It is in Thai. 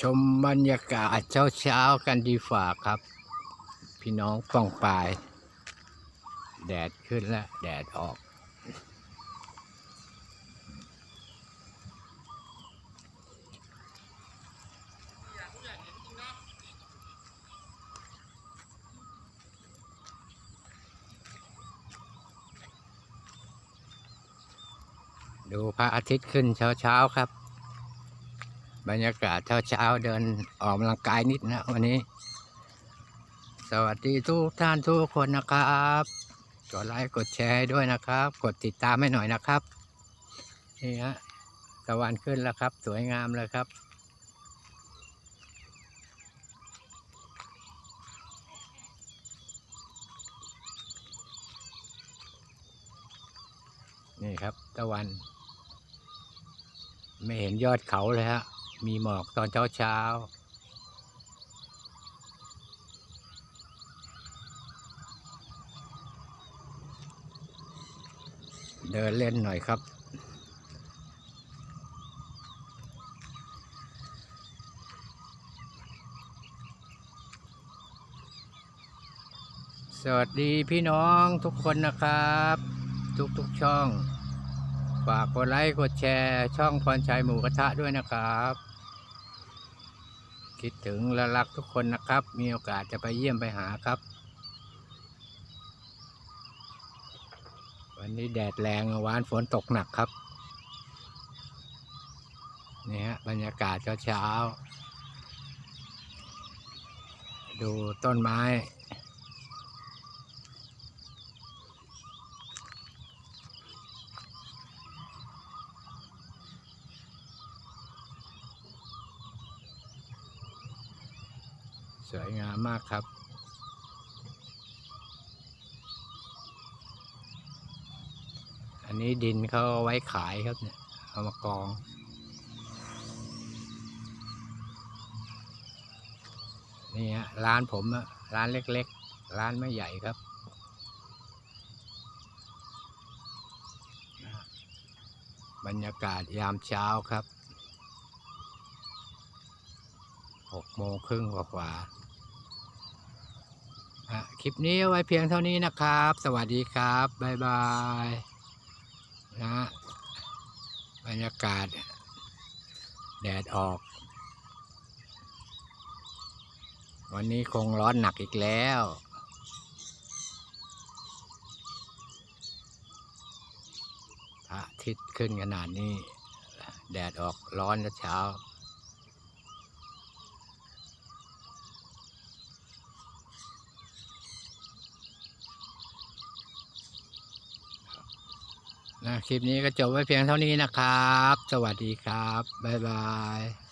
ชมบรรยากาศเช้าๆกันดีฝ่าครับ พี่น้องป้องปาย แดดขึ้นแล้วแดดออกดูพระอาทิตย์ขึ้นเช้าๆครับ บรรยากาศเช้าๆเดินออกกำลังกายนิดนะวันนี้ สวัสดีทุกท่านทุกคนนะครับกดไลค์กดแชร์ด้วยนะครับ กดติดตามให้หน่อยนะครับนี่ฮะตะวันขึ้นแล้วครับ สวยงามเลยครับ นี่ครับตะวัน ไม่เห็นยอดเขาเลยฮะ มีหมอกตอนเช้าเช้าเดินเล่นหน่อยครับ สวัสดีพี่น้องทุกคนนะครับ ทุกๆช่อง ฝากกดไลค์กดแชร์ ช่องพรชัยหมูกระทะด้วยนะครับ คิดถึงและรักทุกคนนะครับ มีโอกาสจะไปเยี่ยมไปหาครับ วันนี้แดดแรงวานฝนตกหนักครับนี่ฮะบรรยากาศเช้า ดูต้นไม้ สวยงามมากครับ อันนี้ดินเขาไว้ขายครับเนี่ยเอามากองนี่ฮะร้านผมอะร้านเล็กๆ ร้านไม่ใหญ่ครับ บรรยากาศยามเช้าครับ หกโมงครึ่งกว่าๆคลิปนี้เอาไว้เพียงเท่านี้นะครับ สวัสดีครับ บ๊ายบายนะฮะบรรยากาศ แดดออก วันนี้คงร้อนหนักอีกแล้วพระอาทิตย์ขึ้นขนาดนี้ แดดออกร้อนแล้วเช้า นะคลิปนี้ก็จบไว้เพียงเท่านี้นะครับ สวัสดีครับ บ๊ายบาย